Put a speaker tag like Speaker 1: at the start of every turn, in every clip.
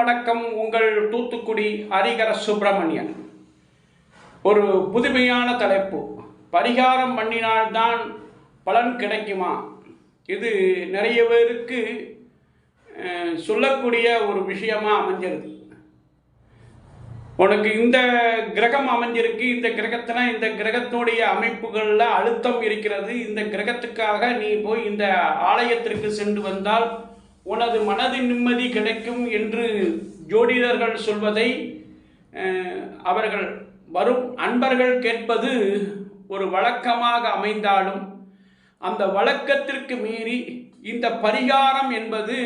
Speaker 1: வணக்கம் உங்கள் தூத்துக்குடி ஹரிகர சுப்பிரமணியன். ஒரு புதுமையான தலைப்பு. பரிகாரம் பண்ணினால்தான் பலன் கிடைக்குமா? இது நிறைய பேருக்கு சொல்லக்கூடிய ஒரு விஷயமா அமைஞ்சிருது. உனக்கு இந்த கிரகம் அமைஞ்சிருக்கு இந்த கிரகத்தில் இந்த கிரகத்தினுடைய அமைப்புகளில் அழுத்தம் இருக்கிறது. இந்த கிரகத்துக்காக நீ போய் இந்த ஆலயத்திற்கு சென்று வந்தால் உனது மனது நிம்மதி கிடைக்கும் என்று ஜோடிடர்கள் சொல்வதை அவர்கள் வரும் அன்பர்கள் கேட்பது ஒரு வழக்கமாக அமைந்தாலும் அந்த வழக்கத்திற்கு மீறி இந்த பரிகாரம் என்பது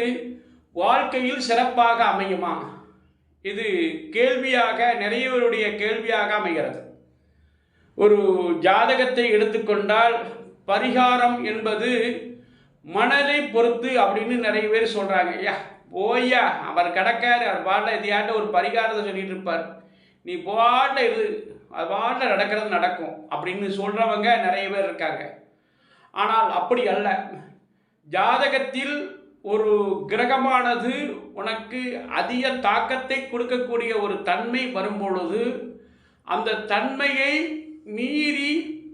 Speaker 1: வாழ்க்கையில் சிறப்பாக அமையுமா? இது கேள்வியாக நிறையவருடைய கேள்வியாக அமைகிறது. ஒரு ஜாதகத்தை எடுத்துக்கொண்டால் பரிகாரம் என்பது மனதை பொறுத்து அப்படின்னு நிறைய பேர் சொல்கிறாங்க ஐயா போய்யா அவர் கிடக்காரு அவர் பாட்டில் எதையாட்ட ஒரு பரிகாரத்தை சொல்லிட்டு இருப்பார். நீ பாட்டில் இது அது பாட்டில் நடக்கிறது நடக்கும் அப்படின்னு சொல்கிறவங்க நிறைய பேர் இருக்காங்க. ஆனால் அப்படி அல்ல. ஜாதகத்தில் ஒரு கிரகமானது உனக்கு அதிக தாக்கத்தை கொடுக்கக்கூடிய ஒரு தன்மை வரும்பொழுது அந்த தன்மையை மீறி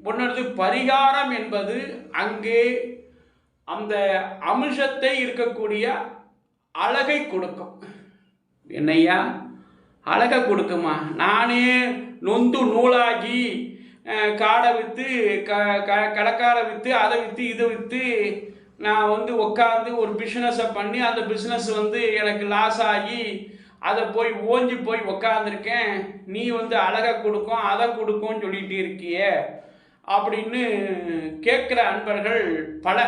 Speaker 1: உன்னது பரிகாரம் என்பது அங்கே அந்த அம்சத்தை இருக்கக்கூடிய அழகை கொடுக்கும். என்னையா அழகை கொடுக்குமா? நானே நொந்து நூலாகி காடை விற்று க க கடைக்காரை விற்று அதை விற்று இதை விற்று நான் வந்து உட்காந்து ஒரு பிஸ்னஸை பண்ணி அந்த பிஸ்னஸ் வந்து எனக்கு லாஸ் ஆகி அதை போய் ஓஞ்சி போய் உக்காந்துருக்கேன். நீ வந்து அழகை கொடுக்கும் அதை கொடுக்கும்னு சொல்லிகிட்டு இருக்கியே? அப்படின்னு கேட்குற அன்பர்கள் பல.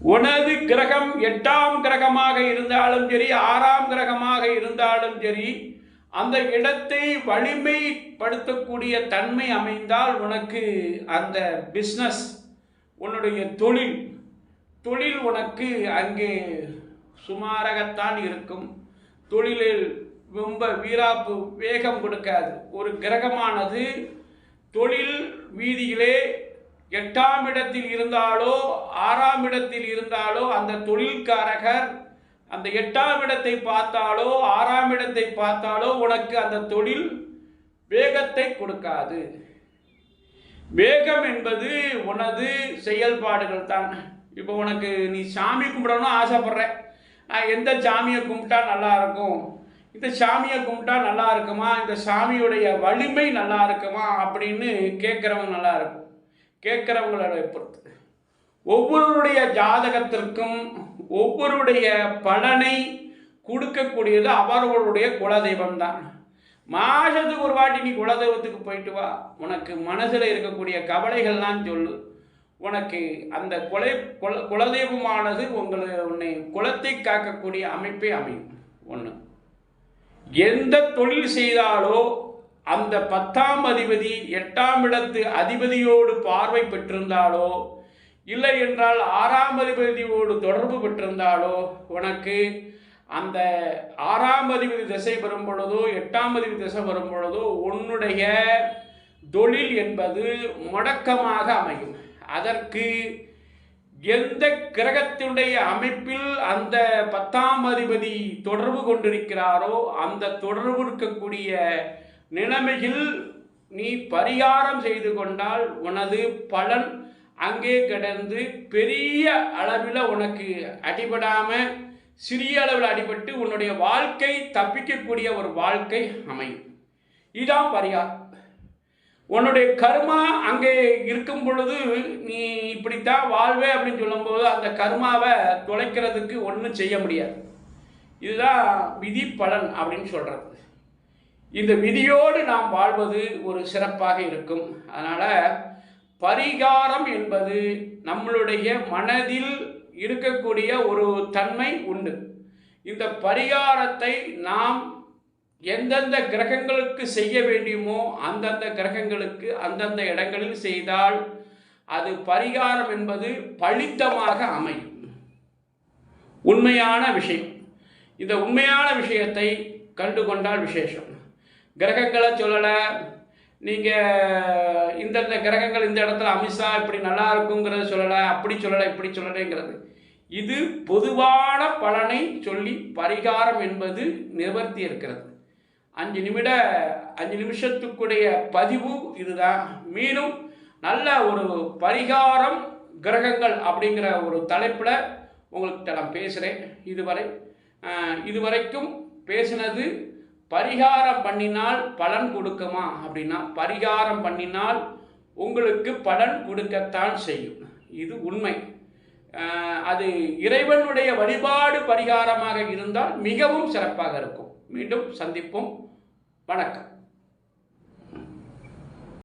Speaker 1: உனது கிரகம் எட்டாம் கிரகமாக இருந்தாலும் சரி ஆறாம் கிரகமாக இருந்தாலும் சரி அந்த இடத்தை வலிமைப்படுத்தக்கூடிய தன்மை அமைந்தால் உனக்கு அந்த பிஸ்னஸ் உன்னுடைய தொழில் தொழில் உனக்கு அங்கே சுமாராகத்தான் இருக்கும். தொழிலில் ரொம்ப வீராப்பு வேகம் கொடுக்காது. ஒரு கிரகமானது தொழில் வீதியிலே எட்டாம் இடத்தில் இருந்தாலோ ஆறாம் இடத்தில் இருந்தாலோ அந்த தொழில்காரகர் அந்த எட்டாம் இடத்தை பார்த்தாலோ ஆறாம் இடத்தை பார்த்தாலோ உனக்கு அந்த தொழில் வேகத்தை கொடுக்காது. வேகம் என்பது உனது செயல்பாடுகள் தான். இப்போ உனக்கு நீ சாமி கும்பிடணும்னு ஆசைப்படுற. எந்த சாமியை கும்பிட்டா நல்லா இருக்கும்? இந்த சாமியை கும்பிட்டா நல்லா இருக்குமா? இந்த சாமியுடைய வலிமை நல்லா இருக்குமா? அப்படின்னு கேட்குறவங்க நல்லா இருக்கும். கேட்குறவங்களோட பொறுத்து. ஒவ்வொருடைய ஜாதகத்திற்கும் ஒவ்வொருடைய பலனை கொடுக்கக்கூடியது அவர்களுடைய குலதெய்வம் தான் மாதத்துக்கு ஒரு வாட்டி நீ குலதெய்வத்துக்கு போயிட்டு வா. உனக்கு மனசில் இருக்கக்கூடிய கவலைகள்லாம் சொல்லு. உனக்கு அந்த குலை குல குலதெய்வமானது உங்களை உன்னை குலத்தை காக்கக்கூடிய அமைப்பே அமையும். ஒன்று எந்த தொழில் செய்தாலோ அந்த பத்தாம் அதிபதி எட்டாம் இடத்து அதிபதியோடு பார்வை பெற்றிருந்தாலோ இல்லை என்றால் ஆறாம் அதிபதியோடு தொடர்பு பெற்றிருந்தாலோ உனக்கு அந்த ஆறாம் அதிபதி திசை வரும் பொழுதோ எட்டாம் அதிபதி திசை வரும் பொழுதோ உன்னுடைய தொழில் என்பது முடக்கமாக அமையும். அதற்கு எந்த கிரகத்தினுடைய அமைப்பில் அந்த பத்தாம் அதிபதி தொடர்பு கொண்டிருக்கிறாரோ அந்த தொடர்பு இருக்கக்கூடிய நிலைமையில் நீ பரிகாரம் செய்து கொண்டால் உனது பலன் அங்கே கிடந்து பெரிய அளவில் உனக்கு அடிபடாமல் சிறிய அளவில் அடிபட்டு உன்னுடைய வாழ்க்கை தப்பிக்கக்கூடிய ஒரு வாழ்க்கை அமையும். இதான் பரிகாரம். உன்னுடைய கர்மா அங்கே இருக்கும் பொழுது நீ இப்படித்தான் வாழ்வே அப்படின்னு சொல்லும்போது அந்த கர்மாவை தொலைக்கிறதுக்கு ஒன்றும் செய்ய முடியாது. இதுதான் விதி பலன் அப்படின்னு சொல்கிறது இந்த விதியோடு நாம் வாழ்வது ஒரு சிறப்பாக இருக்கும். அதனால் பரிகாரம் என்பது நம்மளுடைய மனதில் இருக்கக்கூடிய ஒரு தன்மை உண்டு. இந்த பரிகாரத்தை நாம் எந்தெந்த கிரகங்களுக்கு செய்ய வேண்டியுமோ அந்தந்த கிரகங்களுக்கு அந்தந்த இடங்களில் செய்தால் அது பரிகாரம் என்பது பளித்தமாக அமையும். உண்மையான விஷயம். இந்த உண்மையான விஷயத்தை கண்டு கொண்டால் விசேஷம். கிரகங்களை சொல்லலை. நீங்கள் இந்தந்த கிரகங்கள் இந்த இடத்துல அமித்ஷா இப்படி நல்லா இருக்குங்கிறத சொல்லலை அப்படி சொல்லலை இப்படி சொல்லலைங்கிறது. இது பொதுவான பலனை சொல்லி பரிகாரம் என்பது நிவர்த்தி இருக்கிறது. அஞ்சு நிமிட அஞ்சு நிமிஷத்துக்குடைய பதிவு இதுதான். மீண்டும் நல்ல ஒரு பரிகாரம் கிரகங்கள் அப்படிங்கிற ஒரு தலைப்பில் உங்கள்கிட்ட நான் பேசுகிறேன் இதுவரை இதுவரைக்கும் பேசினது பரிகாரம் பண்ணினால் பலன் கொடுக்குமா? அப்படின்னா பரிகாரம் பண்ணினால் உங்களுக்கு பலன் கொடுக்கத்தான் செய்யும். இது உண்மை. அது இறைவனுடைய வழிபாடு பரிகாரமாக இருந்தால் மிகவும் சிறப்பாக இருக்கும். மீண்டும் சந்திப்போம். வணக்கம்.